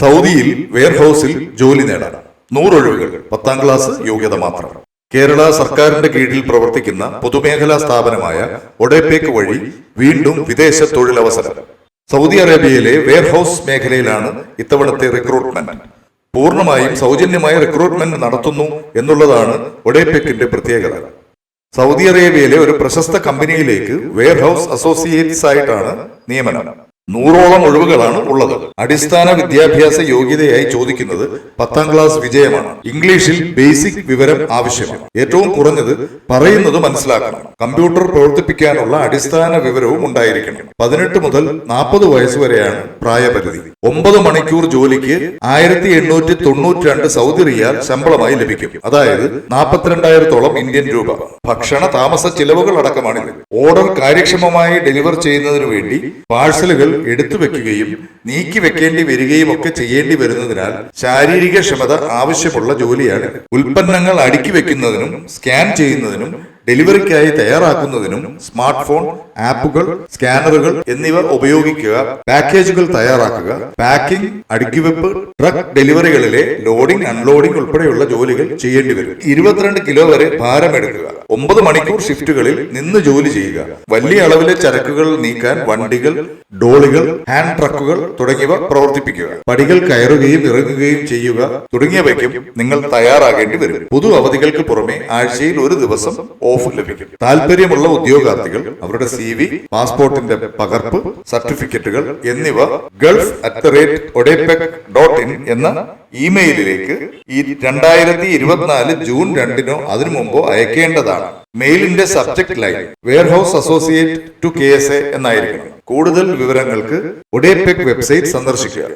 സൗദിയിൽ വെയർഹൌസിൽ ജോലി നേടാം നൂറൊഴിവുകൾ പത്താം ക്ലാസ് യോഗ്യത മാത്രം. കേരള സർക്കാരിന്റെ കീഴിൽ പ്രവർത്തിക്കുന്ന പൊതുമേഖലാ സ്ഥാപനമായ ഒഡേപേക്ക് വഴി വീണ്ടും വിദേശ തൊഴിലവസരം സൗദി അറേബ്യയിലെ വെയർഹൌസ് മേഖലയിലാണ് ഇത്തവണത്തെ റിക്രൂട്ട്മെന്റ് പൂർണമായും സൗജന്യമായ റിക്രൂട്ട്മെന്റ് നടത്തുന്നു എന്നുള്ളതാണ് ഒഡേപെക്കിന്റെ പ്രത്യേകത. സൗദി അറേബ്യയിലെ ഒരു പ്രശസ്ത കമ്പനിയിലേക്ക് വെയർഹൌസ് അസോസിയേറ്റ്സ് ആയിട്ടാണ് നിയമനം. നൂറോളം ഒഴിവുകളാണ് ഉള്ളത്. അടിസ്ഥാന വിദ്യാഭ്യാസ യോഗ്യതയായി ചോദിക്കുന്നത് പത്താം ക്ലാസ് വിജയമാണ്. ഇംഗ്ലീഷിൽ ബേസിക് വിവരം ആവശ്യമാണ്. ഏറ്റവും കുറഞ്ഞത് പറയുന്നത് മനസ്സിലാക്കണം. കമ്പ്യൂട്ടർ പ്രവർത്തിപ്പിക്കാനുള്ള അടിസ്ഥാന വിവരവും ഉണ്ടായിരിക്കണം. പതിനെട്ട് മുതൽ നാൽപ്പത് വയസ്സ് വരെയാണ് പ്രായപരിധി. ഒമ്പത് മണിക്കൂർ ജോലിക്ക് ആയിരത്തി എണ്ണൂറ്റി തൊണ്ണൂറ്റി രണ്ട് സൗദി റിയാൽ ശമ്പളമായി ലഭിക്കും. അതായത് നാൽപ്പത്തിരണ്ടായിരത്തോളം ഇന്ത്യൻ രൂപ. ഭക്ഷണ താമസ ചിലവുകൾ അടക്കമാണിത് ഓർഡർ കാര്യക്ഷമമായി ഡെലിവർ ചെയ്യുന്നതിനു വേണ്ടി പാഴ്സലുകൾ എടുത്തു വെക്കുകയും നീക്കി വെക്കേണ്ടി വരികയും ഒക്കെ ചെയ്യേണ്ടി വരുന്നതിനാൽ ശാരീരിക ക്ഷമത ആവശ്യമുള്ള ജോലിയാണ്. ഉൽപ്പന്നങ്ങൾ അടുക്കി വെക്കുന്നതിനും സ്കാൻ ചെയ്യുന്നതിനും ഡെലിവറിക്കായി തയ്യാറാക്കുന്നതിനും സ്മാർട്ട് ഫോൺ ആപ്പുകൾ സ്കാനറുകൾ എന്നിവ ഉപയോഗിക്കുക പാക്കേജുകൾ തയ്യാറാക്കുക പാക്കിംഗ് അടുക്കിവെപ്പ് ട്രക്ക് ഡെലിവറികളിലെ ലോഡിംഗ് അൺലോഡിംഗ് ഉൾപ്പെടെയുള്ള ജോലികൾ ചെയ്യേണ്ടി വരും. ഇരുപത്തിരണ്ട് കിലോ വരെ ഭാരമെടുക്കുക ഒമ്പത് മണിക്കൂർ ഷിഫ്റ്റുകളിൽ നിന്ന് ജോലി ചെയ്യുക. വലിയ അളവിലെ ചരക്കുകൾ നീക്കാൻ വണ്ടികൾ ഡോളികൾ ഹാൻഡ് ട്രക്കുകൾ തുടങ്ങിയവ പ്രവർത്തിപ്പിക്കുക. പടികൾ കയറുകയും ഇറങ്ങുകയും ചെയ്യുക തുടങ്ങിയവയ്ക്കും നിങ്ങൾ തയ്യാറാകേണ്ടി വരും. പൊതു അവധികൾക്ക് പുറമെ ആഴ്ചയിൽ ഒരു ദിവസം ഓഫ് ലഭിക്കും. താല്പര്യമുള്ള ഉദ്യോഗാർത്ഥികൾ അവരുടെ സി വി പാസ്പോർട്ടിന്റെ പകർപ്പ് സർട്ടിഫിക്കറ്റുകൾ എന്നിവ Gulf at the rate ODEPC dot in എന്ന ഇമെയിലിലേക്ക് ഈ രണ്ടായിരത്തി ഇരുപത്തിനാല് ജൂൺ രണ്ടിനോ അതിനു മുമ്പോ അയക്കേണ്ടതാണ്. മെയിലിന്റെ subject line warehouse associate to K S A എന്നായിരിക്കണം. കൂടുതൽ വിവരങ്ങൾക്ക് ഒഡേപെക് വെബ്സൈറ്റ് സന്ദർശിക്കുക.